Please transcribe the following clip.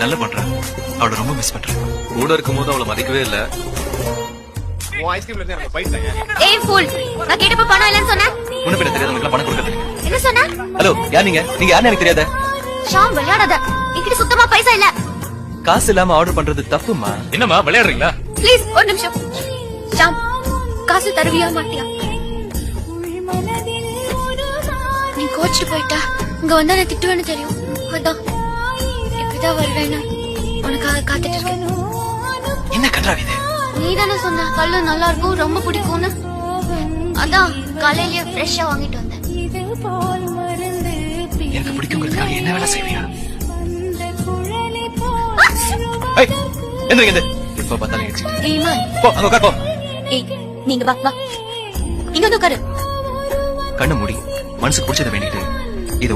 நல்ல பண்றா. அவளை ரொம்ப மிஸ் பண்றேன் கூட இருக்கும்போது அவளை மதிக்கவே இல்ல. ஏய் ஃபுல் நான் கேட்டப்ப பணம் இல்லைன்னு சொன்னேன். முன்ன பின்ன தெரியாதவங்களுக்கு பணம் கொடுக்கறது என்ன சொன்ன? ஹலோ யார் நீங்க? நீங்க யாருன்னு எனக்கு தெரியாத. ஷாம் விளையாடாத. என்கிட்ட சுத்தமா பைசா இல்ல. காசு இல்லாம ஆர்டர் பண்றது தப்புமா என்னம்மா விளையாடுறீங்களா? ப்ளீஸ் ஒரு நிமிஷம். ஷாம் காசு தருவியா மாட்டியா? நீ கோச்சிட்டு போயிட்டா. இங்க வந்தா நான் திட்டுவேன்னு தெரியும். அதான். எப்படிதான் வருவேன்னு உனக்காக காத்துட்டு இருக்கேன் என்ன கன்றாவி இது? நீ தானே சொன்ன கல்லு நல்லா இருக்கும் ரொம்ப பிடிக்கும்னு. அதான் காலையிலேயே ஃப்ரெஷ்ஷா வாங்கிட்டு வந்தேன். எனக்கு பிடிக்குங்கிறதுக்காக என்ன வேலை செய்வியா? ஏய், எந்திரிங்க எந்திரி. எப்ப பார்த்தாலும் எரிச்சு. ஏய் மான் போ அங்க உட்கார் போ. ஏய் நீங்க வா வா. இங்க வந்து உட்காரு. கண்ணு மூடி மனசுக்கு பிடிச்சதை வேண்டிட்டு இது